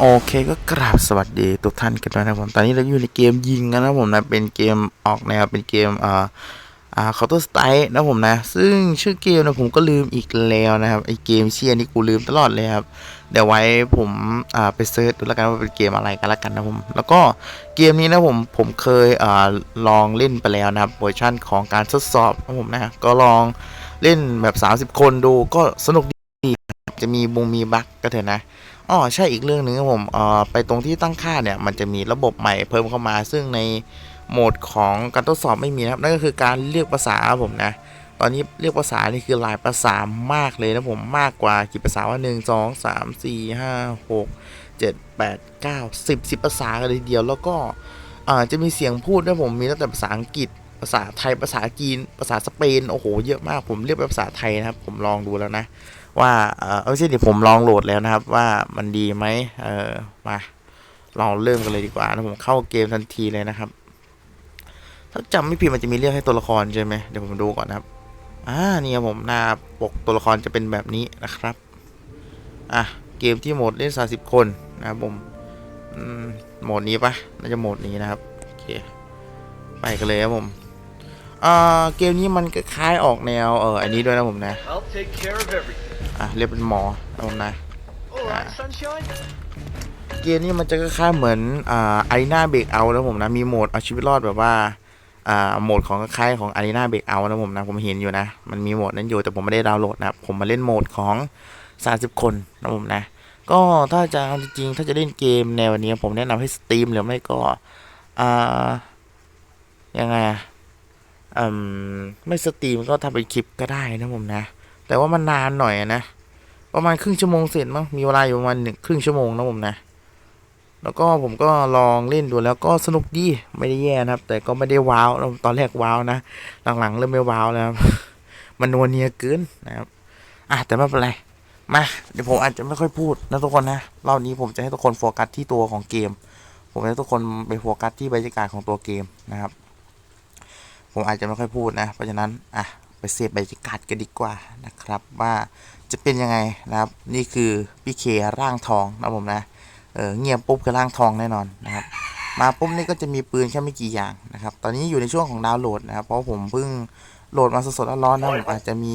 โอเคก็กราบสวัสดีทุกท่านกันด้วยนะครับผมตอนนี้เราอยู่ในเกมยิงกันนะผมนะเป็นเกมออกแนวเป็นเกมเอ่าอ่า Counter Strike นะผมนะ ซึ่งชื่อเกมนะผมก็ลืมอีกแล้วนะครับไอเกมเชียร์นี่กูลืมตลอดเลยครับเดี๋ยวไว้ผมอ่าไปเซิร์ชดูแล้วกันว่าเป็นเกมอะไรกันละกันนะผมแล้วก็เกมนี้นะผมผมเคยอ่าลองเล่นไปแล้วนะครับเวอร์ชันของการทดสอบนะผมนะก็ลองเล่นแบบ 30 คนดูก็สนุกดีจะมีบงมีบั๊กก็เถอะนะ อ๋อใช่อีกเรื่องหนึ่งครับผมเอ่อไปตรงที่ตั้งค่าเนี่ย มันจะมีระบบใหม่เพิ่มเข้ามา ซึ่งในโหมดของการทดสอบไม่มีนะครับ นั่นก็คือการเรียกภาษาครับผมนะ ตอนนี้เรียกภาษานี่คือหลายภาษามากเลยนะผมมากกว่ากี่ภาษาว่าหนึ่งสองสามสี่ห้าหกเจ็ดแปดเก้าสิบสิบภาษากันเลยทีเดียว แล้วก็อ่าจะมีเสียงพูดนะผมมีตั้งแต่ภาษาอังกฤษ ภาษาไทยภาษาจีน ภาษาสเปนโอ้โหเยอะมากผมเรียกเป็นภาษาไทยนะครับ ผมลองดูแล้วนะ ว่าเออเอาไม่ใช่ผมลองโหลดแล้วนะครับ ว่ามันดีไหมเออมาลองเริ่มกันเลยดีกว่านะผมเข้าเกมทันทีเลยนะครับ ถ้าจำไม่ผิดมันจะมีเรียกให้ตัวละครใช่ไหมเดี๋ยวผมดูก่อนนะครับอ่านี่ครับผมหน้าปกตัวละครจะเป็นแบบนี้นะครับอะเกมที่โหมดเล่น 30 คนนะครับผมโหมดนี้ปะน่าจะโหมดนี้นะครับโอเคไปกันเลยครับผมอ่าเกมนี้มันคล้ายออกแนวเอออันนี้ด้วยนะผมนะ I'll take care of everything. อะเรียกเป็นหมอนะผมนะ All right, sunshine. เกมนี้มันจะคล้ายๆเหมือนอ่าอารีนาเบรกเอานะผมนะมีโหมดเอาชีวิตรอดแบบว่าอ่าโหมดของคล้ายๆของอารีนาเบรกเอานะผมนะผมเห็นอยู่นะ มันมีโหมดนั้นอยู่แต่ผมไม่ได้ดาวน์โหลดนะครับผมมาเล่นโหมดของ 30 คนนะผมนะ ก็ถ้าจะเอาจริงๆถ้าจะเล่นเกมแนวนี้ผมแนะนำให้สตรีมหรือไม่ก็อ่ายังไงอะอืมไม่สตรีมก็ทำเป็นคลิปก็ได้นะผมนะ แต่ว่ามันนานหน่อยนะ ประมาณครึ่งชั่วโมงเสร็จมั้งมีเวลาอยู่ประมาณหนึ่งครึ่งชั่วโมงนะผมนะ แล้วก็ผมก็ลองเล่นดูแล้วก็สนุกดีไม่ได้แย่นะครับ แต่ก็ไม่ได้ว้าวตอนแรกว้าวนะหลังๆเริ่มไม่ว้าวแล้ว มันนัวเนียเกินนะครับอะแต่ไม่เป็นไรมาเดี๋ยวผมอาจจะไม่ค่อยพูดนะทุกคนนะรอบนี้ผมจะให้ทุกคนโฟกัสที่ตัวของเกม ผมให้ทุกคนไปโฟกัสที่บรรยากาศของตัวเกมนะครับ ผมอาจจะไม่ค่อยพูดนะ เพราะฉะนั้นอะ ไปเสพบรรยากาศกันดีกว่านะครับ ว่าจะเป็นยังไงนะครับ นี่คือพี่เคร่างทองนะผมนะเออเงียบปุ๊บคือร่างทองแน่นอนนะครับ มาปุ๊บนี่ก็จะมีปืนแค่ไม่กี่อย่างนะครับ ตอนนี้อยู่ในช่วงของดาวน์โหลดนะครับ เพราะผมเพิ่งโหลดมาสดๆร้อนๆนะผมอาจจะมี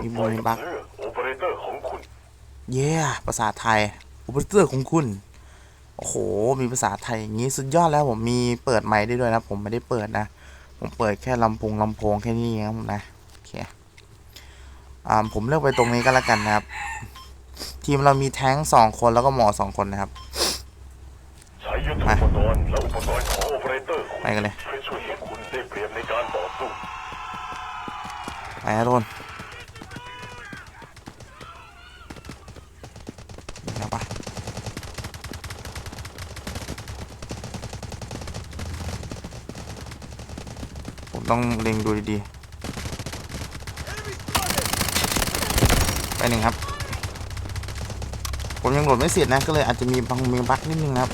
มีบุญมีบั๊กโอเปอเรเตอร์ของคุณเย้ภาษาไทยโอเปอเรเตอร์ของคุณโอ้โห มีภาษาไทยอย่างนี้สุดยอดแล้วผมมีเปิดไมค์ได้ด้วยนะ ผมไม่ได้เปิดนะ ผมเปิดแค่ลำโพงลำโพงแค่นี้เองครับผมนะ ผมเลือกไปตรงนี้ก็แล้วกันนะครับ ทีมเรามีแท้งสองคนแล้วก็หมอสองคนนะครับใช้ยุทโธปกรณ์และอุปกรณ์ของโอเปอเรเตอร์คุณไปกันเลยเพื่อช่วยให้คุณได้เปรียบในการต่อสู้ไปนะทุกคนแล้วปะผมต้องเล็งดูดีๆ ไป หนึ่งครับผมยังโหลดไม่เสร็จนะก็เลยอาจจะมีบางมีบั๊กนิดนึงนะครับ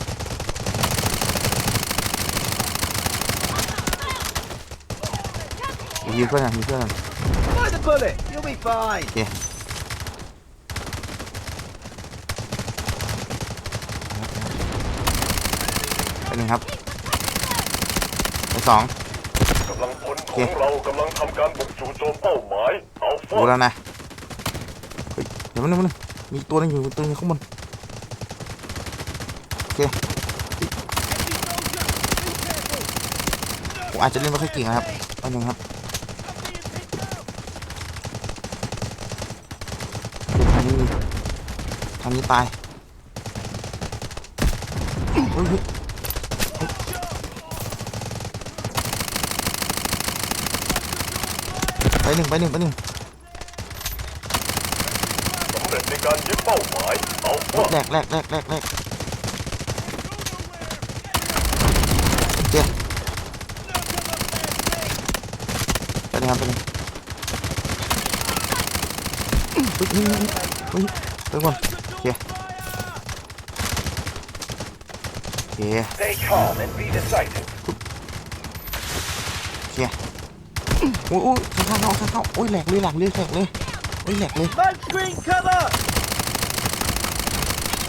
มีเพื่อนกันมีเพื่อนกัน By the bullet. You'll be fine. โอเคไปหนึ่งครับไปสองกำลังพลของเรากำลังทำการบุกจู่โจมเป้าหมายอัลฟารู้แล้วนะเฮ้ ยเดี๋ยวมันมันมีตัวนึงอยู่ตัวนึงข้างบนโอเคผมอาจจะเล่นไม่ค่อยเก่งนะครับอันนึงครับทางนี้ทางนี้ตายเฮ้ยไปหนึ่งไปหนึ่งไปหนึ่ง สำเร็จในการยึดเป้าหมายอัลฟาแรกแรกแรกแรกแรกเจ็บไปเลยครับไปเลยเฮ้ยเฮ้ยเฮ้ยเฮ้ยไปก่อนโอเคโอเค Stay calm and be decisive โอเคโอ้ยโอ้ยข้างๆเข้าข้างๆเข้าโอ้ยแหลกเลยแหลกเลยแหลกเลยโอ้ยแหลกเลย Man screen cover.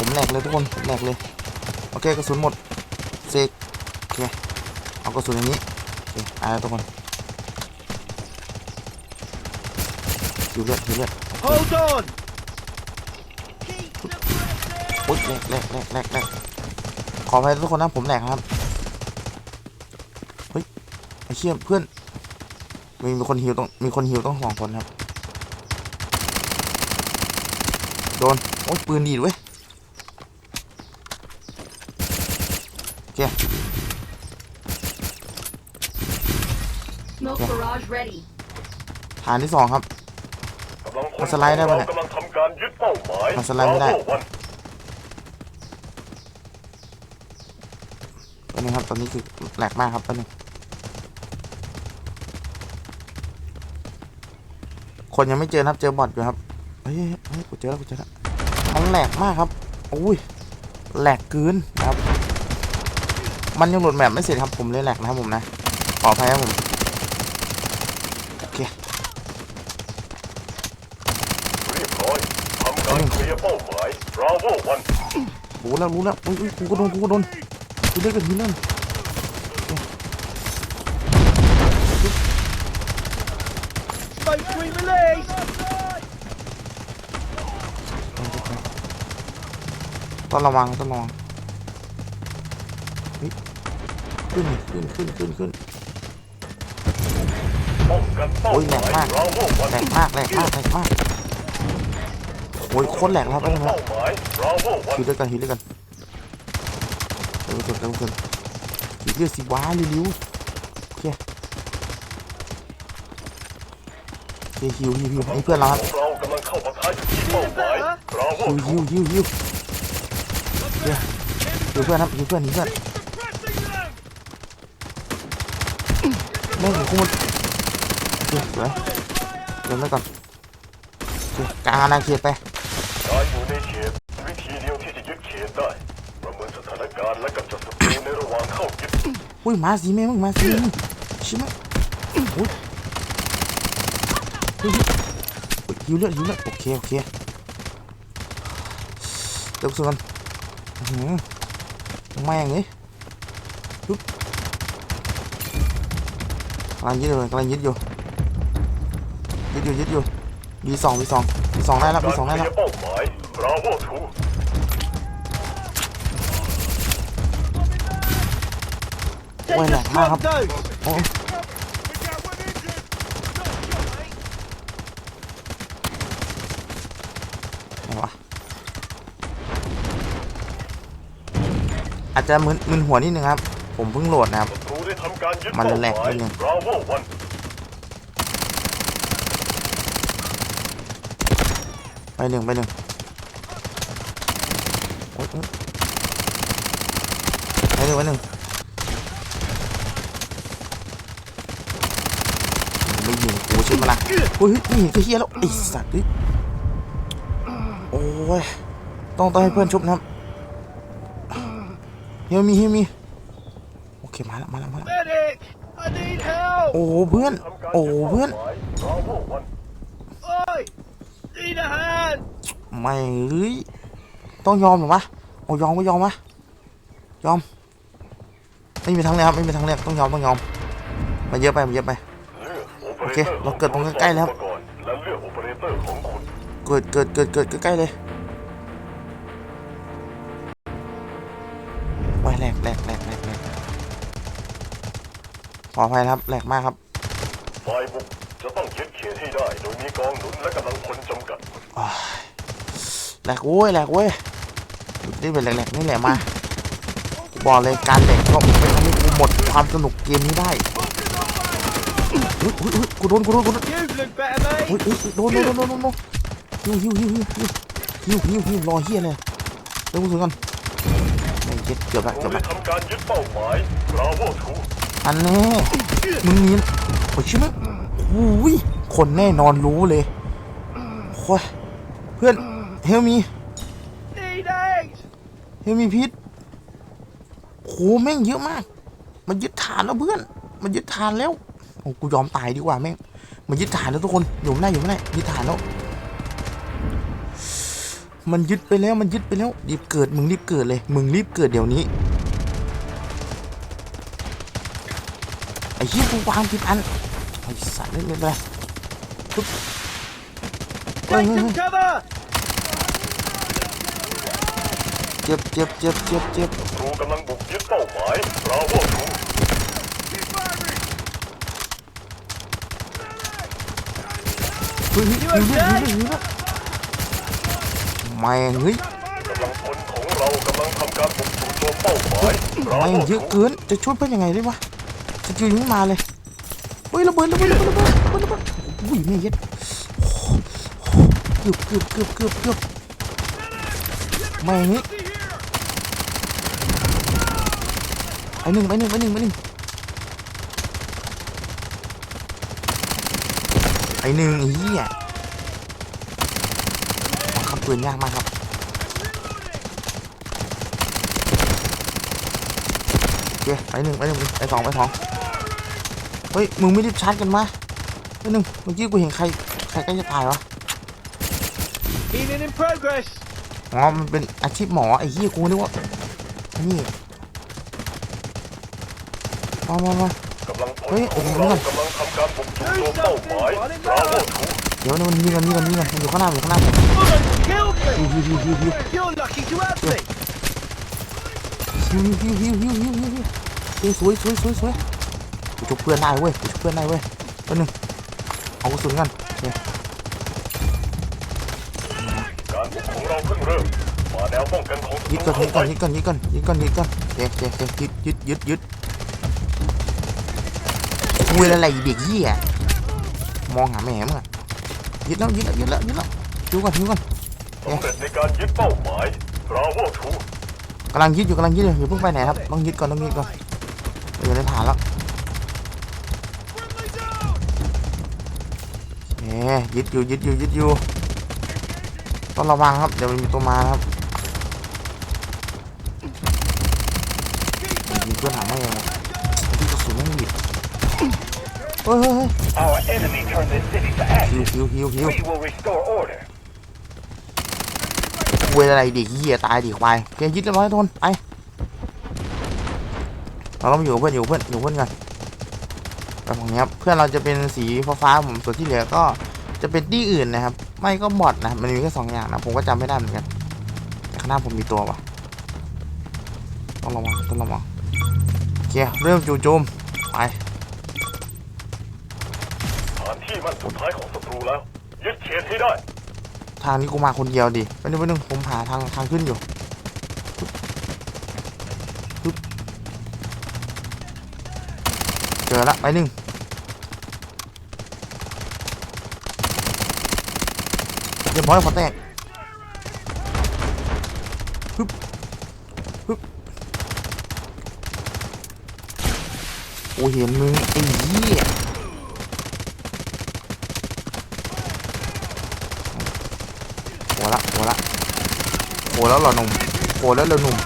ผมแหลกเลยทุกคนผมแหลกเลยโอเคกระสุนหมดเซกโอเคเอากระสุนอย่างนี้โอเคเอาละทุกคนหิวเลือดหิวเลือด Hold on! โอ๊ยแหลกแหลกแหลกแหลกแหลกขออภัยทุกคนนะผมแหลกครับเฮ้ยไอ้เชี่ยเพื่อนมีมีคนหิวต้องมีคนหิวต้องสองคนครับโดนโอ๊ยปืนดีดเว้ยโอเค Smoke barrage ready. ฐานที่สองครับ กำลังพลมันสไลด์ได้ปะเนี่ยกำลังทำการยึดเป้าหมายมันสไลด์ไม่ได้ Bravo วันแป๊บนึงครับตอนนี้คือแหลกมากครับแป๊บนึงคนยังไม่เจอนะครับเจอบอทอยู่ครับเฮ้ยเฮ้ยเฮ้ยกูเจอแล้วกูเจอแล้วมันแหลกมากครับอุ้ยแหลกเกินนะครับ มันยังโหลดแมปไม่เสร็จครับผมเลยแหลกนะครับผมนะขออภัยครับผมโอเค เรียบร้อย ทำการเคลียร์เป้าหมาย Bravo วันรู้แล้วรู้แล้วอุ้ยอุ้ยกูก็โดนกูก็โดนกูเล่นกันทีนั่น Smoke screen release! ต้องระวังต้องระวังเฮ้ยขึ้นขึ้นขึ้นขึ้นขึ้นป้องกันเป้าโอ้ยหแหลมากยมาก Bravo วันแหลกมากแหลกมากแหลกมาก โอ้ยโคตรแหลกครับไอ้นี่ครัเป้าหมฮิวด้วยกันฮิวด้วยกันเร็วสุดเร็วสุดฮิวเลือดสิว้าเร็วๆโอเคโอเคฮิวฮิวฮิวนี่เพื่อนเราครับของเรากำลังเข้าปะทะอยู่ที่เป้าหมาย Bravo ฮิวฮิวฮิวฮิวเดี๋ยวฮิวเพื่อนครับฮิวเพื่อนฮิวเพื่อนแม่งกูมันเคสวยเดินไปก่อนเคกางอาณาเขตไป อุ้ยมาสีแม่มึงมาสีชิมะอุ้ยเฮ้ยเฮ้ยยหิวเลือดหิวเลือดโอเคโอเคเติมส่วนอื้อหือแม่งนี่ปึ๊บกำลังยึดอยู่กำลังยึดอยู่ยึดอยู่ยึดอยู่วีสองวีสองวีสองได้แล้ววีสองได้แล้ว ร์เป้าหมาย Bravo 2 Take Wait, the look, ma, scrub dose! โอ้ไหนวะอาจจะมึนมึนหัวนิดนึงครับ ผมเพิ่งโหลดนะครับ มันแหลกนิดนึงไปหนึ่งไปหนึ่งไปหนึ่งไปหนึ่งไม่ยิงกูใช่ไหมล่ะ เฮ้ยเฮ้ยนี่เห็นก็เฮียแล้วไอ้สัตว์เฮ้ยโอ้ยต้องต้องให้เพื่อนชุบนะครับเฮียมีเฮียมีโอเคมาแล้วมาแล้วมาแล้ว Medic! I need help! โอ้เพื่อนทำการโอ้ยึดเพื่อนเป้าหมาย Bravo วัน Oi! Need a hand! ไม่เฮ้ยต้องยอมเหรอวะโอ้ยอมก็ยอมวะยอมไม่มีทางเลือกครับไม่มีทางเลือกต้องยอมต้องยอมมันเยอะไปมันเยอะไปเลือก โอเปโออเรเคเตอร์เราเกิดตรงใกล้ๆแล้วก่อนและเลือกโอเปอเรเตอร์ของคุณเกิดเกิดเกิดเกิดใกล้ๆเลยไว้แหลกแหลกแหลกแหลกแหลกขออภัยนะครับแหลกมากครับฝ่ายบุกจะต้องยึดเขตให้ได้ โดยมีกองหนุนและกำลังพลจำกัดแหลกโว้ยแหลกเว้ยนี่เป็นแหลกๆนี่แหละมาบอกเลยการแหลกก็ไม่ทำให้กูหมดความสนุกเกมนี้ได้ อุ้ยอุ้ยอุ้ยกูโดนกูโดนกูโดน You look better, อุ้ย mate! อุ้ยอุ้ยโดนโดนโดนโดนโดนโดนหิวหิวหิวหิวหิวหิวหิวรอเฮียเลยเร็วกูสวนกันไอ้เจ็ดเกือบละเราเกือบได้ละ ทำการยึดเป้าหมาย Bravo 2อันแน่มึงเนียนโอ้ยชิบะอุ้ยคนแน่นอนรู้เลยโอ้ยเพื่อนเฮลมี Need eggs! เฮลมีพิษโหแม่งเยอะมาก มันยึดฐานแล้วเพื่อน มันยึดฐานแล้วโอ้ กูยอมตายดีกว่าแม่งมันยึดฐานแล้วทุกคนอยู่ไม่ได้อยู่ไม่ได้ยึดฐานแล้ว มันยึดไปแล้วมันยึดไปแล้วรีบเกิดมึงรีบเกิดเลย มึงรีบเกิดเดี๋ยวนี้ไอ้เหี้ยกูวางผิดอันไอ้สัตว์เล่นเลยไปปึ๊บเฮ้ย Take เฮ้ย some เฮ้ย cover! เจ็บเจ็บเจ็บเจ็บเจ็บครูกำลังบุกยึดเป้าหมายบราโว เฮ้ยเฮ้ยหิวเลยหิวเลยหิวเลยแม่งเฮ้ยกำลังพลของเรากำลังทำการบุกจู่โจมเป้าหมายบราแม่โวงเยทูอะเกินจะช่วยเพื่อนยังไงได้วะสกิลยังไม่มาเลยเฮ้ยระเบิดระเบิดระเบิดระเบิดระเบิดระเบิดอุ้ยแม่เย็ดเกือบเกือบเกือบเกือบเกือบแม่งเฮ้ยไอหนึ่งไอหนึ่งไอหนึ่งไอหนึ่ง ไอหนึ่งไอ้เหี้ยบังคับปืนยากมากครับโอเคไปหนึ่งไปหนึ่งไปสองไปสองเฮ้ย มึงไม่รีบชาร์จกันมาไปหนึ่งเมื่อกี้กูเห็นใคร ใครใกล้จะตายวะ Healing in progress! อ๋อมันเป็นอาชีพหมอไอ้เหี้ยกูนึกว่าไอ้นี่ มามามา กำลังพลเฮ้ยขโอ้องโหเรากำลังทำการบุกจู่โจมเป้าหมายบราโวทูเดี๋ยวมันนี่กันนี่กันนี่กันมันอยู่ข้างหน้ามันอยู่ข้างหน้าผม Woman killed ฮิว me! ฮิวฮิวฮิวฮิว You're lucky to have me! ฮิวฮิวฮิวฮิวฮิวฮิวฮิวเฮ้ยสวยสวยสวยสวยกูชุบเพื่อนได้เว้ยกูชุบเพื่อนได้เว้ยไปหนึ่งเอากระสุนกันโอเคการบุกของเราเพิ่งเริ่มมาแนวป้องกันของศัยึดตก่รูอนยึเข้าดไปก่อนยึดก่อนยึดก่อนยึดก่อนยึดก่อนเจ๊เจ๊เจ๊ยึดยึดยึดยึด คุยอะไรเด็กเหี้ยมองหาแม่มึงอะยึดแล้วยึดแล้วยึดแล้วยึดแล้วดูก่อนดูก่อนสำเร็จในการยึดเป้าหมายบราโวทูกำลังยึดอยู่กำลังยึดอยู่อย่าเพิ่งไปไหนครับต้องยึดก่อนต้องยึดก่อนอยู่ในฐานแล้วเอ๊ยึดอยู่ยึดอยู่ยึดอยู่ต้องระวังครับเดี๋ยวมันมีตัวมาครับยิงเพื่อนหาไม่เองวะที่กระสุนไม่หยิบเฮ้ยเฮ้ยเฮ้ย Our enemy turned this city to ฮิวฮิวฮิวฮิว will restore order เวลอะไรดิเหี้ยตายดิควายโอเคยึดเรียบร้อยทุกคนไปเราต้องอยู่กับเพื่อนอยู่กับเพื่อนอยู่กับเพื่อนกันแต่ของนี้ครับเพื่อนเราจะเป็นสีฟ้าๆผมส่วนที่เหลือก็จะเป็นที่อื่นนะครับ ไม่ก็บอดนะครับมันมีแค่สองอย่างนะผมก็จำไม่ได้เหมือนกันแต่ข้างหน้าผมมีตัววะต้องระวังต้องระวังโอเคเริ่มจู่โจมไปฐาน ที่มันสุดท้ายของศัตรูแล้ว ยึดเขตให้ได้ ทางนี้กูมาคนเดียวดิไปนึงไปนึงผมหาทางทางขึ้นอยู่เจอละไปหนึ่งเรียบร้อยขอแตกปึ๊บปึ๊บโอ้เห็นมึงไอ้เหี้ยโห ละโหละโหแล้วเหรอหนุ่มโหแล้วเหรอหนุ่ม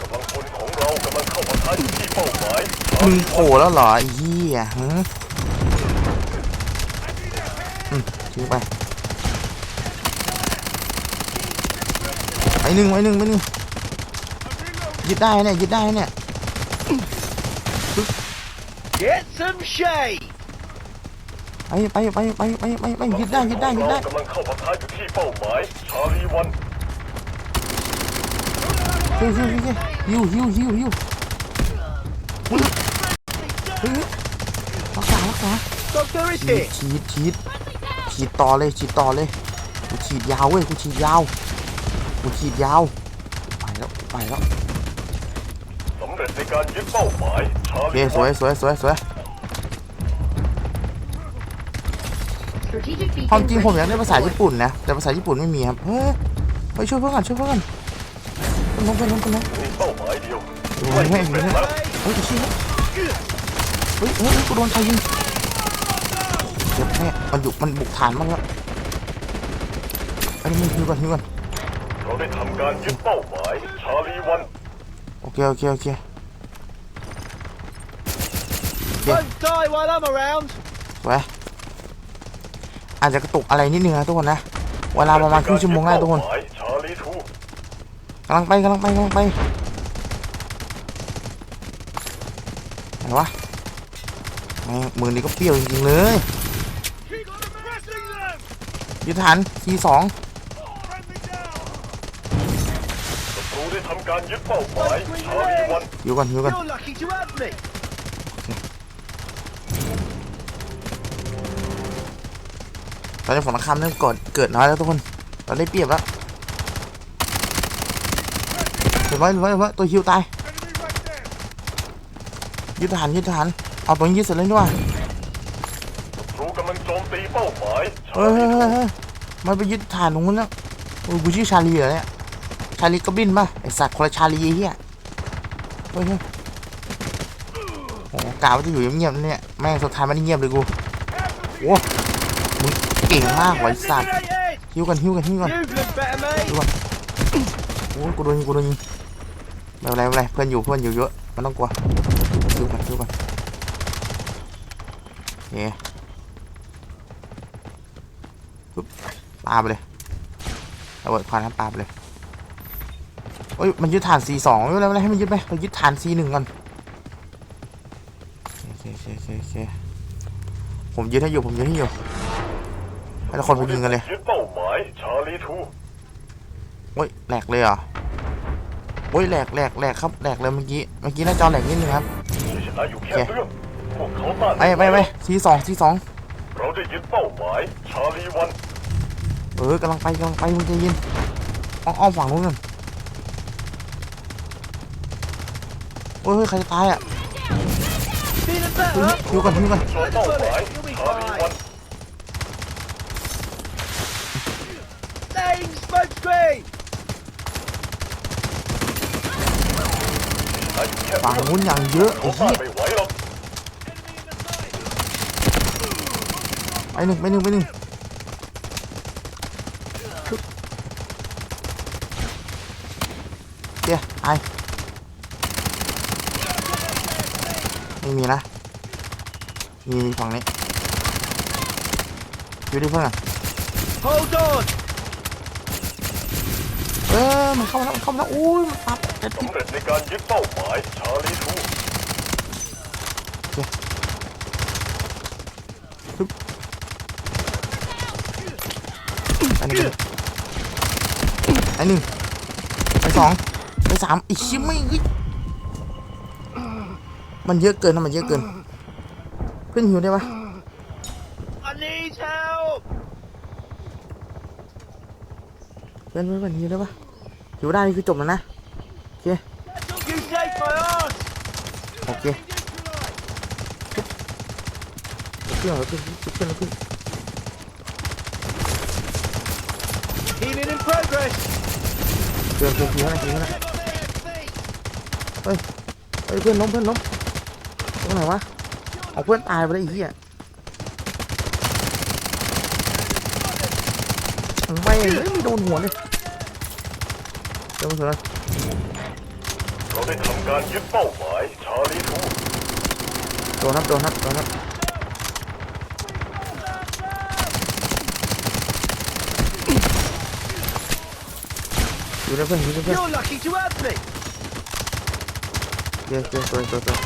กำลังพลของเรากำลังเข้ามาท้าอยู่ที่เป้าหมายมึงโผล่แล้วเหรอไอ้เหี้ยฮะอืมทิ้งไปไอ้หนึ่งไอ้หนึ่งไอ้หนึ่งยึดได้เนี่ยยึดได้เนี่ย Get some shade! ไปไปไปไปไปไปไปยึดได้ยึดได้ยึดได้กำลังเข้ามาท้าอยู่ที่เป้าหมายชาลีวันเฮ้ยเฮ้ยเฮ้ยฮิวฮิวฮิวฮิวเฮ้ยเฮ้ยรักษารักษา Doctor is ฉีด here! ฉีดฉีดฉีดต่อเลยฉีดต่อเลยกูฉีดยาวเว้ยกูฉีดยาวกูฉีดยาวไปแล้วไปแล้วสำเร็จในการยึดเป้าหมายชาโอเคลีสวยสวยสวยสวย ความจริงผมอ ready ยากได้ภาษาญี่ปุ่นนะ แต่ภาษาญี่ปุ่นไม่มีครับ เฮ้ยไปช่วยเพื่อนก่อนช่วยเพื่อนก่อนคนน้องคนน้องคนน้องมีเป้าหมายเดียวโอ้ยแม่งอยู่เนี่ยเฮ้ยไอ้เชี่ยเฮ้ยเฮ้ยกูโดนใครยิงเจ็บแม่มันอยู่มันบุกฐานมันแล้วอันนี้มันฮิวก่อนฮิวก่อนเราได้ทำการยึดเป้าหมายชาลีวันโอเคโอเคโอเค Don't die while I'm around! สวย อาจจะกระตุกอะไรนิดนึงนะทุกคนนะผเวลาประมาณครึ่งชั่วโมงได้ทุกคนเป้าหมายชาลีทูกำลังไปกำลังไปกำลังไปไหนวะแม่งมือนี้ก็เปรี้ยวจริงๆเลยยึดฐานทีสองศัตรูได้ทำการยึดเป้าหมายชาลีวันอยู่ก่อนอยู่ก่อน ตอนนี้ฝนคำเริ่มกดเกิดน้อยแล้วทุกคนเราได้เปรียบแล้วเห็นไหมเห็นไหมเห็นไหมตัวฮิวตายยึดฐานยึดฐานเอาตัวนี้ยึดเสร็จเลยด้วยศัตรูกำลังโจมตีเป้าหมายชาเฮ้ยลีเฮ้ยทูเฮ้ยเฮ้ยมันไปยึดฐานตรงนู้นแล้วโอ้ยกูชื่อชาลีเหรอเนี่ยชาลีก็บินป่ะไอสัตว์คนละชาลีไอ้เฮียเฮ้ยเฮ้ยโอ้กะว่าจะอยู่เงียบๆนะเนี่ยแม่งสุดท้ายมันเงียบเลยกูโอ้มึง เก่งมากว่ะไอสัตว์ Grenade! ฮิวกันฮิวกันฮิวกัน You've looked better, mate. โอ้ยกูโดนยิงกูโดนยิงไม่เป็นไรไม่เป็นไรเพื่อนอยู่เพื่อนอยู่เยอะมันต้องกลัวฮิวกันฮิวกันโอเคปึ๊บปาไปเลยระเบิดควันครับปาไปเลยโอ้ยมันยึดฐาน C2 ไม่เป็นไรไม่เป็นไรให้มันยึดไปเรายึดฐาน C1 ก่อนโอเคโอเคโอเคโอเคผมยึดให้อยู่ผมยึดให้อยู่ให้ ทุกคนไปยิงกันเลยยึดเป้าหมายชาลีทูโอ้ยแหลกเลยเหรอโอ้ยแหลกแหลกแหลกครับแหลกเลยเมื่อกี้เมื่อกี้หน้าจอแหลกนิดนึงครับที่ชนะอยู่แค่เรื่องพวกเขาต้านไปไปไปทีสองทีสองเราได้ยึดเป้าหมายชาลีวันเออกำลังไปกำลังไปมึงใจเย็นอ้อมอ้อมฝั่งนู้นกันโอ้ยเฮ้ยใครจะตายอะ Feeling เฮ้ย better? ฮิวกันฮิวกัน โจมเป้าหมายชาลีวัน Laying smoke screen! ชนะอยู่ แค่ฝั่งเรื่องนู้นอย่างเยอะไอ้เขาต้าเหี้ยนไม่ไหวหรอกไปหนึ่งไปหนึ่งไปหนึ่งเดี๋ยวตายไม่มีนะมีฝั่งนี้อยู่ดิเพื่อน Hold on! เออมันเข้ามาแล้วมันเข้ามาแล้วอุ้ยมันปับจะติดสำเร็จในการยึดเป้าหมายชาลีทูอันนี้อันหนึ่งอันสองอันสามอีกชิบไม่อีกมันเยอะเกินนะมันเยอะเกินเพื่อนหิวได้ปะ I need help! เพื่อนเพื่อนเพื่อนหิวได้ปะ หิวได้นี่คือจบแล้วนะ You saved my ass! โอเคเพื่อนเพื่อนเพื่อนเพื่อน Healing in progress! เพื่อนเพื่อนหิวนะหิวนะเฮ้ยเฮ้ยเพื่อนล้มเพื่อนล้มตรงไหนวะเอาเพื่อนตายไปแล้วไอ้เหี้ยไม่ไม่โดนหัวเลย มันเถอะเราได้ทำการยึดเป้าหมายชาลีทูโดนครับโดนครับโดนครับอยู่นะเพื่อนอยู่นะเพื่อน You're lucky to have me! เดี๋ยวเดี๋ยวตัวตัวตัว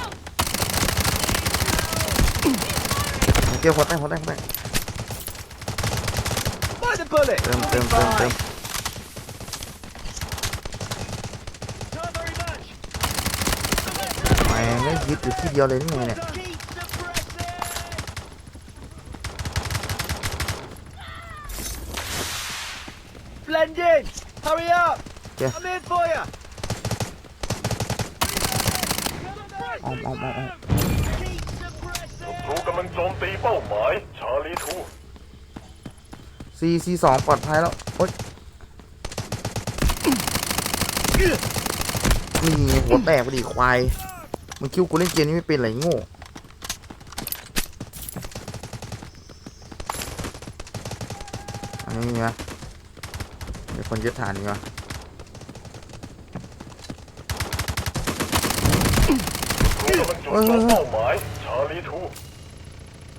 เกี่ยวหัวแตกหัวแตกหัวแตก By the bullet! เติมเติมเติมเติม Not very much! แม่ งไม่ยึดอยู่ที่เดียวเลยนี่ไงเนี่ย Keep suppressing! Blend in! Hurry up! Yeah. I'm in for you! ออมออมออมออม Keep suppressing! ศัตรูกำลังโจมตีเป้าหมาย ชาลีทูซีซีสองปลอดภัยแล้วโอ๊ยนี่หัวแตกพอดีควาย มึงคิดวากูเล่นเกมนี้ไม่เป็นไรโง่อันนี้มีไหมเดี๋ยวคนยึดฐานดีกว่าศัตรูกำลังจู่โจมเป้าหมายชาลีทู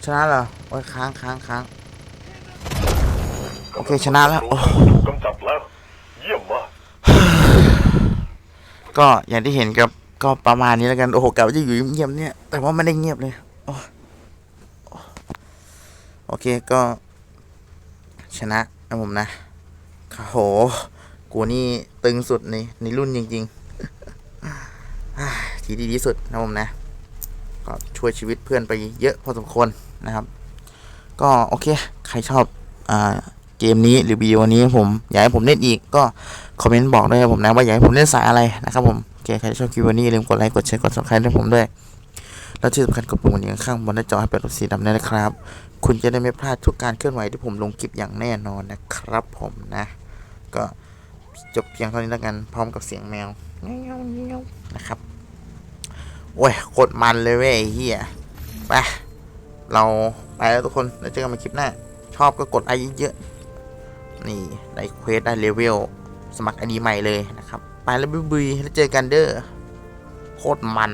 ชนะเหรอโอ้ยค้างค้างค้างโอเคชนะแล้วโอ้ถูกกำจัดแล้ว เยี่ยมมากก็อย่างที่เห็นกับ ก็ประมาณนี้แล้วกัน โอ้โหกะว่าจะอยู่เงียบๆเนี่ย แต่ว่าไม่ได้เงียบเลยโอ้โอเคก็ ชนะนะผมนะโห กูนี่ตึงสุดในในรุ่นจริงๆที่ดีที่สุดนะผมนะ ก็ช่วยชีวิตเพื่อนไปเยอะพอสมควรนะครับ ก็โอเค ใครชอบอ่าเกมนี้หรือวิดีโอนี้ผม อยากให้ผมเล่นอีกก็คอมเมนต์บอกด้วยครับผมนะว่าอยากให้ผมเล่นสายอะไรนะครับผม โอเคใครชอบคลิปวันนี้อย่าลืมกดไลค์กดแชร์กด subscribe ให้ผมด้วย แล้วที่สำคัญกดปุ่มกระดิ่งข้างบนหน้าจอให้เป็นรูปสีดำด้วยนะครับ คุณจะได้ไม่พลาดทุกการเคลื่อนไหวที่ผมลงคลิปอย่างแน่นอนนะครับผมนะ ก็จบเพียงเท่านี้แล้วกันพร้อมกับเสียงแมวเงี้ยวนะครับโอ้ยโคตรมันเลยเว้ยเฮียไปเราไปแล้วทุกคนแล้วเจอกันใหม่คลิปหน้า ชอบก็กดไลค์เยอะๆนี่ได้เควสได้เลเวลสมัครไอดีใหม่เลยนะครับ ไปแล้วบุยแล้วเจอกันเด้อโคตรมัน